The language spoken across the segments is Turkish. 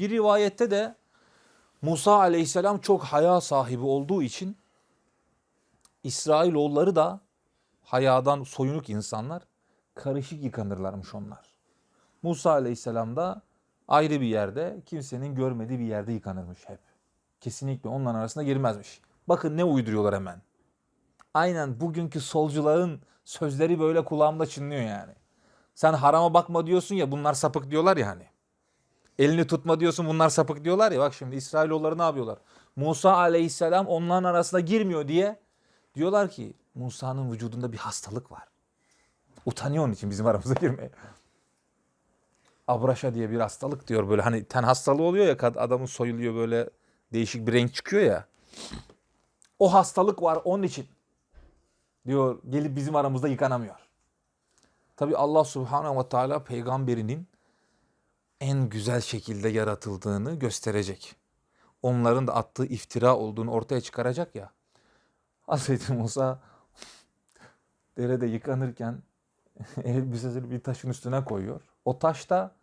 Bir rivayette de Musa aleyhisselam çok haya sahibi olduğu için İsrailoğulları da hayadan soyunuk insanlar karışık yıkanırlarmış onlar. Musa aleyhisselam da ayrı bir yerde kimsenin görmediği bir yerde yıkanırmış hep. Kesinlikle onların arasına girmezmiş. Bakın ne uyduruyorlar hemen. Aynen bugünkü solcuların sözleri böyle kulağımda çınlıyor yani. Sen harama bakma diyorsun ya bunlar sapık diyorlar ya hani. Elini tutma diyorsun bunlar sapık diyorlar ya. Bak şimdi İsrailoğulları ne yapıyorlar? Musa aleyhisselam onların arasına girmiyor diye diyorlar ki Musa'nın vücudunda bir hastalık var. Utanıyor onun için bizim aramıza girmeye. Abraşa diye bir hastalık diyor böyle hani ten hastalığı oluyor ya adamın soyuluyor böyle değişik bir renk çıkıyor ya. O hastalık var onun için diyor gelip bizim aramızda yıkanamıyor. Tabi Allah subhanahu ve teala peygamberinin en güzel şekilde yaratıldığını gösterecek. Onların da attığı iftira olduğunu ortaya çıkaracak ya. Hazreti Musa derede yıkanırken elbisesini bir taşın üstüne koyuyor. O taş da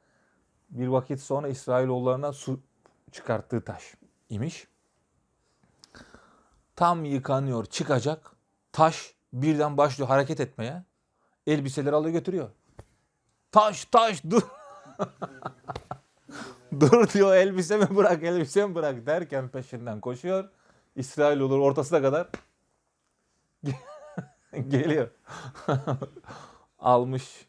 bir vakit sonra İsrailoğullarına su çıkarttığı taş imiş. Tam yıkanıyor çıkacak. Taş birden başlıyor hareket etmeye. Elbiseleri alıyor götürüyor. Taş taş dur. dur diyor elbisemi bırak elbisemi bırak derken peşinden koşuyor. İsrail olur ortasına kadar geliyor. Almış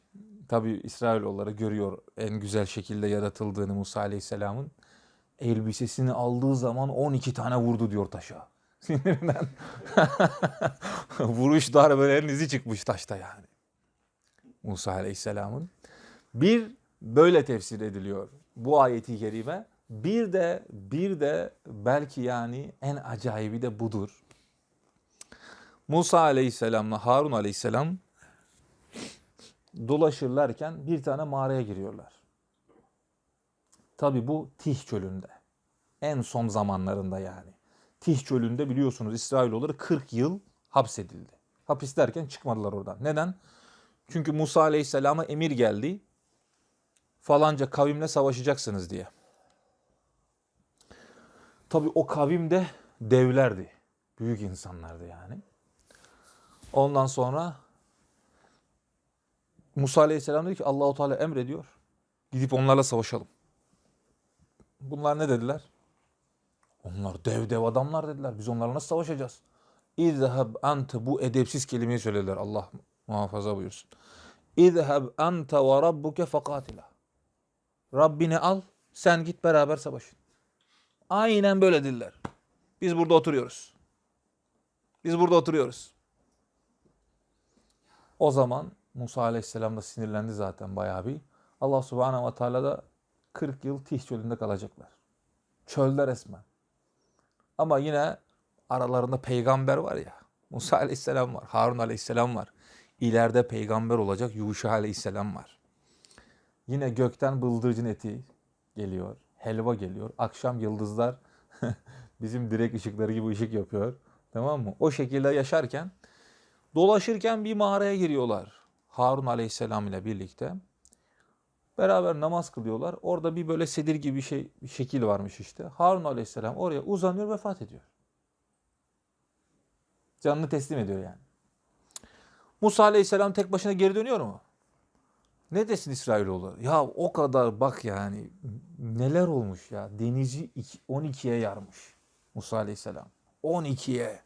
tabi İsrailoğulları görüyor en güzel şekilde yaratıldığını Musa Aleyhisselam'ın. Elbisesini aldığı zaman 12 tane vurdu diyor taşa. Sinirinden. Vuruş darbelerinin izi çıkmış taşta yani. Musa Aleyhisselam'ın. Bir böyle tefsir ediliyor bu ayeti kerime. Bir de bir de belki yani en acayibi de budur. Musa Aleyhisselam'la Harun Aleyhisselam dolaşırlarken bir tane mağaraya giriyorlar. Tabi bu Tih çölünde. En son zamanlarında yani. Tih çölünde biliyorsunuz İsrailoğulları 40 yıl hapsedildi. Hapis derken çıkmadılar oradan. Neden? Çünkü Musa Aleyhisselam'a emir geldi. Falanca kavimle savaşacaksınız diye. Tabi o kavim de devlerdi. Büyük insanlardı yani. Ondan sonra Musa Aleyhisselam dedi ki Allahu Teala emrediyor. Gidip onlarla savaşalım. Bunlar ne dediler? Onlar dev dev adamlar dediler. Biz onlarla nasıl savaşacağız? İzheb ente bu edepsiz kelimeyi söylediler. Allah muhafaza buyursun. İzheb ente ve rabbuke fekatila. Rabbini al, sen git beraber savaşın. Aynen böyle dediler. Biz burada oturuyoruz. Biz burada oturuyoruz. O zaman Musa Aleyhisselam da sinirlendi zaten bayağı bir. Allah Subhanahu ve Teala da 40 yıl Tih çölünde kalacaklar. Çölde resmen. Ama yine aralarında peygamber var ya. Musa Aleyhisselam var. Harun Aleyhisselam var. İleride peygamber olacak Yuşa Aleyhisselam var. Yine gökten bıldırcın eti geliyor. Helva geliyor. Akşam yıldızlar bizim direk ışıkları gibi ışık yapıyor. Tamam mı? O şekilde yaşarken dolaşırken bir mağaraya giriyorlar. Harun Aleyhisselam ile birlikte. Beraber namaz kılıyorlar. Orada bir böyle sedir gibi bir şey bir şekil varmış işte. Harun Aleyhisselam oraya uzanıyor vefat ediyor. Canını teslim ediyor yani. Musa Aleyhisselam tek başına geri dönüyor mu? Ne desin İsrailoğlu? Ya o kadar bak yani neler olmuş ya. Denizi 12'ye yarmış Musa Aleyhisselam. 12'ye.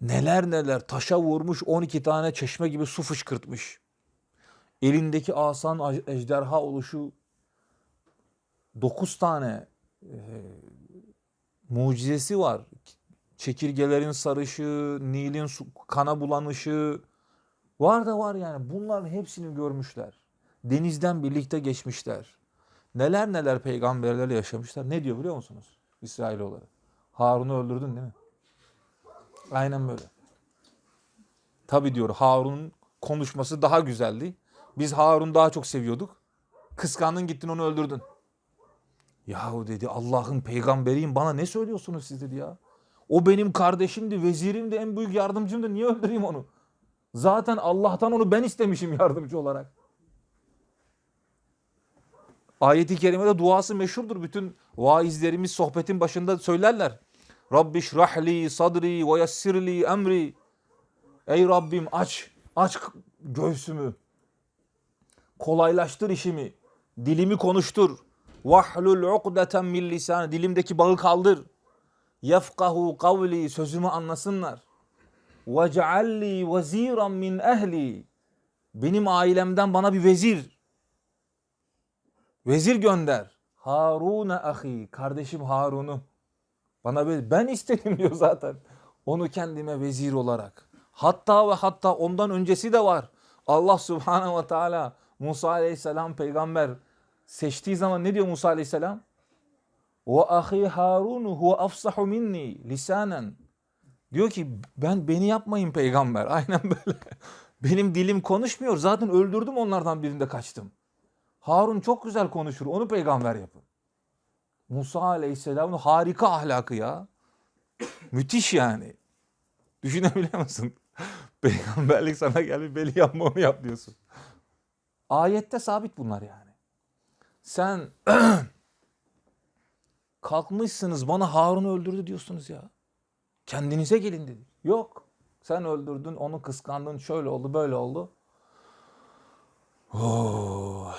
Neler neler taşa vurmuş 12 tane çeşme gibi su fışkırtmış. Elindeki asan ejderha oluşu 9 tane e, mucizesi var. Çekirgelerin sarışı, Nil'in kana bulanışı var da var yani. Bunların hepsini görmüşler. Denizden birlikte geçmişler. Neler neler peygamberlerle yaşamışlar. Ne diyor biliyor musunuz? İsrailoğulları. Harun'u öldürdün değil mi? Aynen böyle. Tabi diyor Harun'un konuşması daha güzeldi. Biz Harun'u daha çok seviyorduk. Kıskandın gittin onu öldürdün. Yahu dedi Allah'ın peygamberiyim bana ne söylüyorsunuz siz dedi ya. O benim kardeşimdi, vezirimdi, en büyük yardımcımdı. Niye öldüreyim onu? Zaten Allah'tan onu ben istemişim yardımcı olarak. Ayeti kerimede duası meşhurdur. Bütün vaizlerimiz sohbetin başında söylerler. Rabbi şrahli sadri ve yessirli emri. Ey Rabbim aç, aç göğsümü. Kolaylaştır işimi. Dilimi konuştur. Vahlul ukdeten min lisan. Dilimdeki bağı kaldır. Yefkahu kavli. Sözümü anlasınlar. Cealli veziran min ehli. Benim ailemden bana bir vezir. Vezir gönder. Harun ahi. Kardeşim Harun'u. Bana böyle ben istedim diyor zaten. Onu kendime vezir olarak. Hatta ve hatta ondan öncesi de var. Allah subhanehu ve teala Musa aleyhisselam peygamber seçtiği zaman ne diyor Musa aleyhisselam? Ve ahi Harun huve afsahu minni lisanen. Diyor ki ben beni yapmayın peygamber. Aynen böyle. Benim dilim konuşmuyor. Zaten öldürdüm onlardan birinde kaçtım. Harun çok güzel konuşur. Onu peygamber yapın. Musa Aleyhisselam'ın harika ahlakı ya. Müthiş yani. Düşünebiliyor musun? Peygamberlik sana gelmiş beni yapma onu yap diyorsun. Ayette sabit bunlar yani. Sen kalkmışsınız bana Harun'u öldürdü diyorsunuz ya. Kendinize gelin dedi. Yok. Sen öldürdün, onu kıskandın, şöyle oldu, böyle oldu. Oh,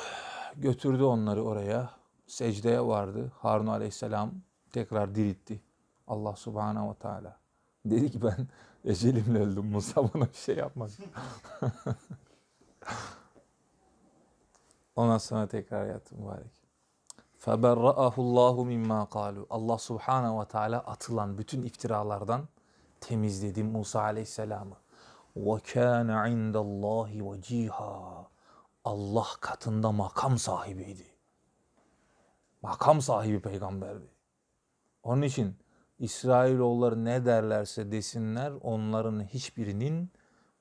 götürdü onları oraya. Secdeye vardı. Harun aleyhisselam tekrar diritti. Allah subhanahu ve teala. Dedi ki ben ecelimle öldüm. Musa bana bir şey yapmaz. Ondan sonra tekrar yattı mübarek. فَبَرَّأَهُ اللّٰهُ مِمَّا قَالُوا Allah subhanahu ve teala atılan bütün iftiralardan temizledi Musa aleyhisselamı. وَكَانَ عِنْدَ اللّٰهِ وَجِيهًا Allah katında makam sahibiydi. Makam sahibi peygamberdi. Onun için İsrailoğulları ne derlerse desinler onların hiçbirinin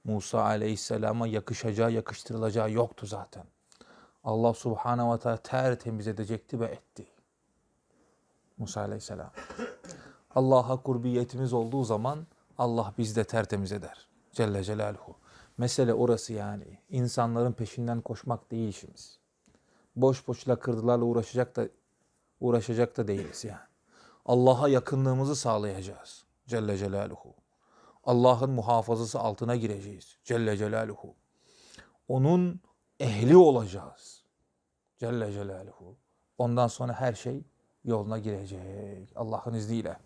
Musa aleyhisselama yakışacağı, yakıştırılacağı yoktu zaten. Allah subhanehu ve teala tertemiz edecekti ve etti. Musa aleyhisselam. Allah'a kurbiyetimiz olduğu zaman Allah bizde tertemiz eder. Celle Celaluhu. Mesele orası yani. İnsanların peşinden koşmak değil işimiz. Boş boş lakırdılarla uğraşacak da uğraşacak da değiliz yani. Allah'a yakınlığımızı sağlayacağız. Celle Celaluhu. Allah'ın muhafazası altına gireceğiz. Celle Celaluhu. Onun ehli olacağız. Celle Celaluhu. Ondan sonra her şey yoluna girecek. Allah'ın izniyle.